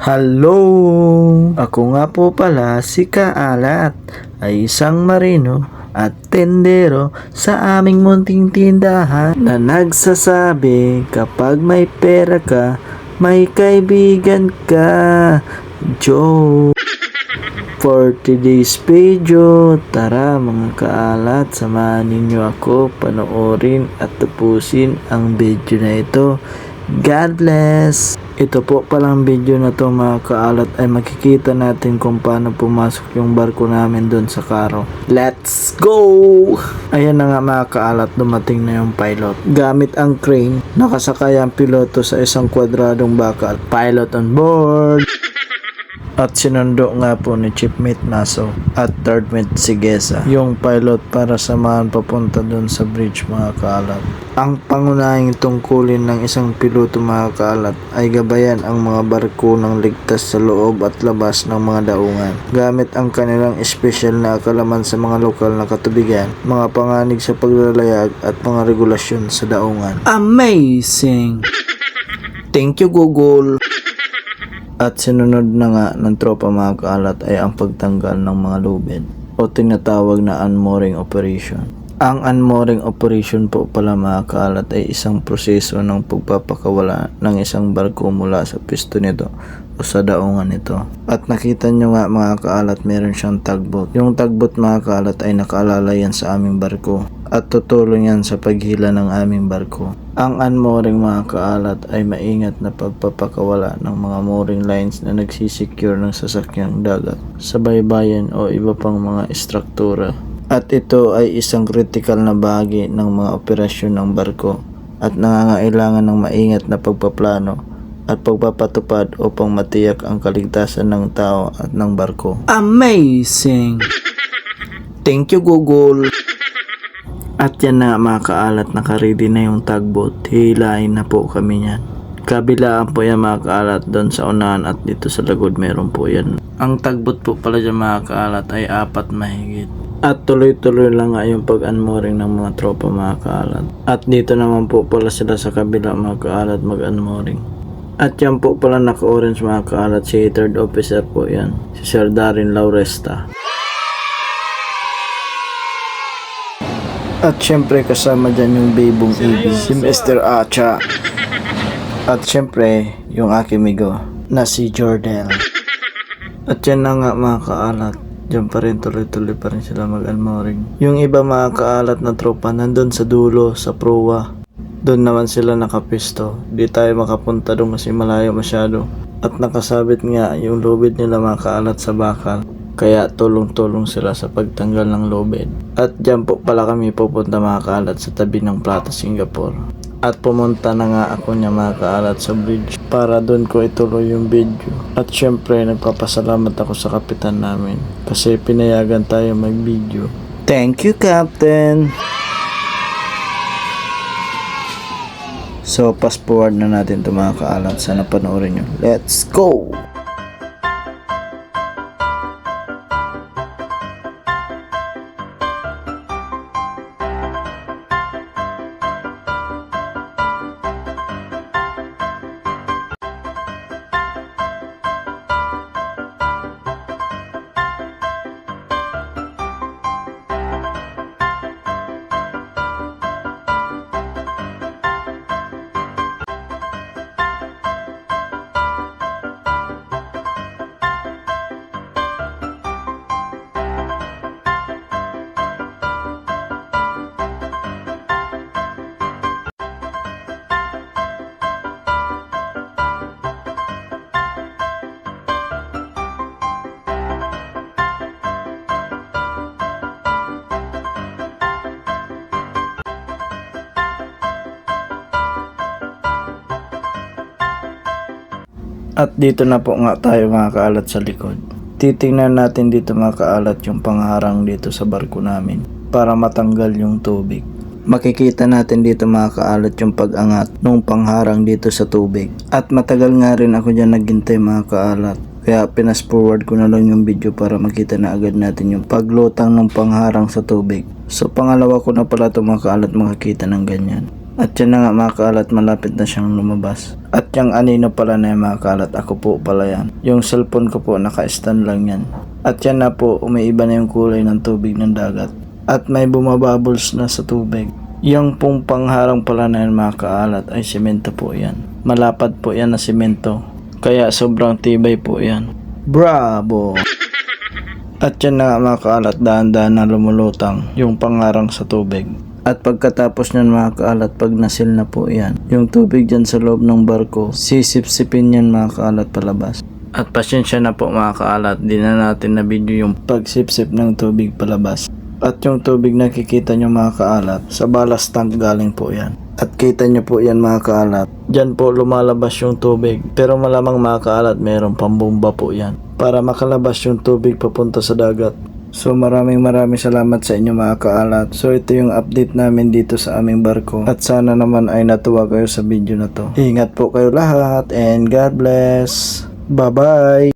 Hello! Ako nga po pala si Kaalat ay isang marino at tendero sa aming munting tindahan na nagsasabi kapag may pera ka, may kaibigan ka. Joe! For today's video, tara mga kaalat, samahan ninyo ako panoorin at tapusin ang video na ito. God bless! Ito po palang video na to mga kaalat ay makikita natin kung paano pumasok yung barko namin doon sa karo. Let's go! Ayan na nga mga kaalat, dumating na yung pilot. Gamit ang crane, nakasakay ang piloto sa isang kwadradong bakal. Pilot on board! At sinundo nga po ni Chief Mate Naso at Third Mate Sigesa yung pilot para samahan papunta doon sa bridge mga kaalat. Ang pangunahing tungkulin ng isang piloto mga kaalat ay gabayan ang mga barko ng ligtas sa loob at labas ng mga daungan gamit ang kanilang espesyal na kalaman sa mga lokal na katubigan, mga panganig sa paglalayag at mga regulasyon sa daungan. Amazing! Thank you Google! At sinunod na nga ng tropa mga kaalat ay ang pagtanggal ng mga lubid o tinatawag na unmooring operation. Ang unmooring operation po pala mga kaalat ay isang proseso ng pagpapakawala ng isang barko mula sa pisto nito o sa daungan nito. At nakita nyo nga mga kaalat meron siyang tugboat. Yung tugboat mga kaalat ay nakaalala yan sa aming barko at tutulong yan sa paghila ng aming barko. Ang unmooring mga kaalat ay maingat na pagpapakawala ng mga mooring lines na nagsisecure ng sasakyang dagat sa baybayin o iba pang mga istruktura. At ito ay isang critical na bahagi ng mga operasyon ng barko at nangangailangan ng maingat na pagpaplano at pagpapatupad upang matiyak ang kaligtasan ng tao at ng barko. Amazing! Thank you Google! At yan na mga kaalat, nakaready na yung tugboat. Hilahin na po kami yan. Kabilaan po yan mga kaalat doon sa unahan at dito sa lagod meron po yan. Ang tugboat po pala dyan mga kaalat ay apat mahigit. At tuloy-tuloy lang nga yung pag-unmooring ng mga tropa mga kaalat. At dito naman po pala sila sa kabila mga kaalat mag-unmooring. At yan po pala naka-orange mga kaalat si third officer po yan. Si Sir Darin Lauresta. At syempre kasama dyan yung babong ibig, si Mr. Acha. At syempre, yung aking migo, na si Jordel. At yan na nga mga kaalat. Diyan pa rin tuloy-tuloy pa rin sila mag-unmooring. Yung iba mga kaalat na tropa nandun sa dulo, sa proa. Doon naman sila nakapisto. Di tayo makapunta doon kasi malayo masyado. At nakasabit nga yung lubid nila mga kaalat sa bakal. Kaya tulong-tulong sila sa pagtanggal ng lubid. At dyan po pala kami pupunta mga kaalat sa tabi ng Plata, Singapore. At pumunta na nga ako niya mga kaalat sa bridge para doon ko ituloy yung video. At syempre nagpapasalamat ako sa kapitan namin kasi pinayagan tayo mag-video. Thank you, Captain! So, fast forward na natin ito mga kaalat. Sana panoorin nyo. Let's go! At dito na po nga tayo mga kaalat sa likod. Titingnan natin dito mga kaalat yung pangharang dito sa barko namin para matanggal yung tubig. Makikita natin dito mga kaalat yung pag-angat nung pangharang dito sa tubig. At matagal nga rin ako dyan naghintay mga kaalat. Kaya pinas forward ko na lang yung video para makita na agad natin yung paglutang ng pangharang sa tubig. So pangalawa ko na pala ito mga kaalat makakita ng ganyan. At yan na nga mga kaalat, malapit na siyang lumabas. At yung anino pala na yung mga kaalat, ako po pala yan. Yung cellphone ko po, naka-stand lang yan. At yan na po, umiiba na yung kulay ng tubig ng dagat. At may bumabubbles na sa tubig. Yung pong pangharang pala na yan mga kaalat ay semento po yan. Malapad po yan na semento. Kaya sobrang tibay po yan. Bravo! At yan na mga kaalat, dahan-dahan na lumulutang yung pangarang sa tubig. At pagkatapos nyan mga kaalat, pag nasil na po yan, yung tubig dyan sa loob ng barko, sisip-sipin yan mga kaalat palabas. At pasensya na po mga kaalat, di na natin na video yung pagsipsip ng tubig palabas. At yung tubig na kikita nyo mga kaalat, sa ballast tank galing po yan. At kita nyo po yan mga kaalat. Diyan po lumalabas yung tubig. Pero malamang mga kaalat, mayroong pambomba po yan. Para makalabas yung tubig papunta sa dagat. So maraming maraming salamat sa inyo mga kaalat. So ito yung update namin dito sa aming barko. At sana naman ay natuwa kayo sa video na to. Ingat po kayo lahat and God bless. Bye bye!